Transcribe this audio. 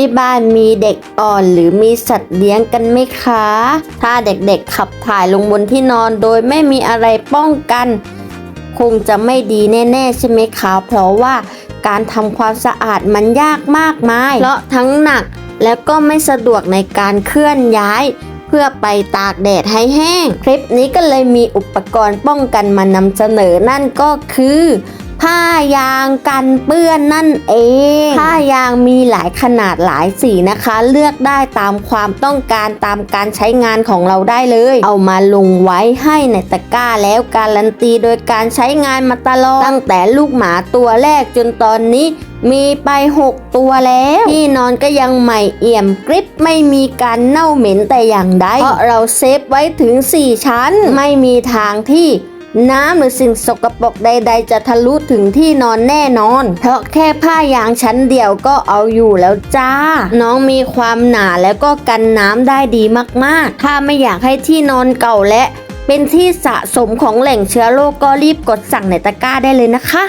ที่บ้านมีเด็กอ่อนหรือมีสัตว์เลี้ยงกันไหมคะ ถ้าเด็กๆขับถ่ายลงบนที่นอนโดยไม่มีอะไรป้องกัน คงจะไม่ดีแน่ๆใช่ไหมคะ เพราะว่าการทำความสะอาดมันยากมากมาย เพราะทั้งหนักแล้วก็ไม่สะดวกในการเคลื่อนย้าย เพื่อไปตากแดดให้แห้ง คลิปนี้ก็เลยมีอุปกรณ์ป้องกันมานำเสนอนั่นก็คือ ผ้ายางกันเปื้อนนั่นเอง ผ้ายางมีหลายขนาดหลายสีนะคะ เลือกได้ตามความต้องการตามการใช้งานของเราได้เลย เอามาลงไว้ให้ในตะกร้าแล้วการันตีโดยการใช้งานมาตลอดตั้งแต่ลูกหมาตัวแรกจนตอนนี้มีไป 6 ตัวแล้ว ที่นอนก็ยังใหม่เอี่ยมกริบไม่มีการเน่าเหม็นแต่อย่างใดเพราะเราเซฟไว้ถึง 4 ชั้นไม่มีทางที่ น้ำหรือสิ่งสกปรกใด ๆ จะทะลุถึงที่นอนแน่นอน เพราะแค่ผ้ายางชั้นเดียวก็เอาอยู่แล้วจ้า น้องมีความหนาแล้วก็กันน้ำได้ดีมากๆ ถ้าไม่อยากให้ที่นอนเก่าและเป็นที่สะสมของแหล่งเชื้อโรคก็รีบกดสั่งในตะกร้าได้เลยนะคะ